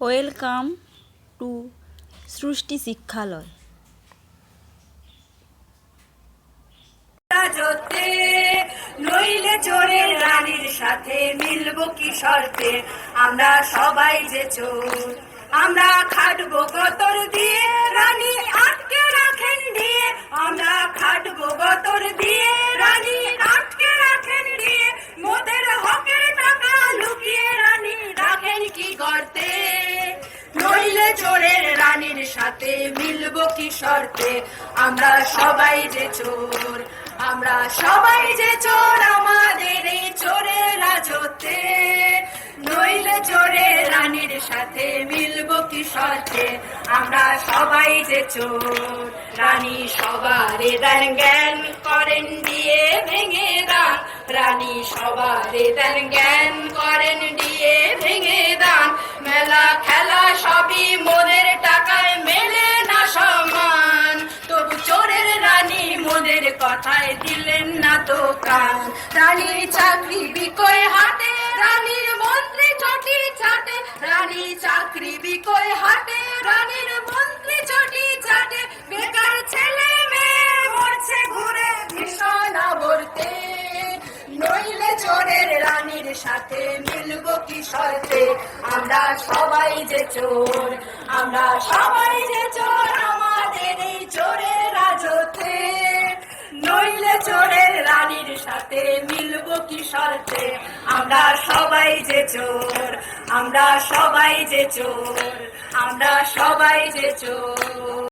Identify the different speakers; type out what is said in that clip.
Speaker 1: Welcome to সৃষ্টি শিক্ষালয়
Speaker 2: নইলে চোরের রানীর সাথে মিলবো কি শর্তে? আমরা সবাই যে চোর, আমরা খাটবো কতর দিয়ে? সাথে মিলবো কি শর্তে? আমরা সবাই যে চোর, আমরা সবাই যে চোর, আমাদের এই চোরের রাজত্বে। নইলে চোরে রানীর সাথে মিলব কি শর্তে? আমরা সবাই যে চোর, রানী সবারে দেন জ্ঞান করেন দিয়ে ভেঙে দান। রানী সবারে দেন জ্ঞান দিলেন না তো কান রানীর চাকরি বিকয় হাটে রানীর মন্ত্রী চটি চাটে। রানী চাকরি বিকয় হাটে রানীর মন্ত্রী চটি চাটে। বেকার ছেলে মেয়ে মরছে ঘুরে ভীষণ আবর্তে। নইলে চোরের রানীর সাথে মিলবো কি শর্তে? আমরা সবাই যে চোর, আমরা সবাই কি শর্তে আমরা সবাই যে চোর আমরা সবাই যে চোর আমরা সবাই যে চোর।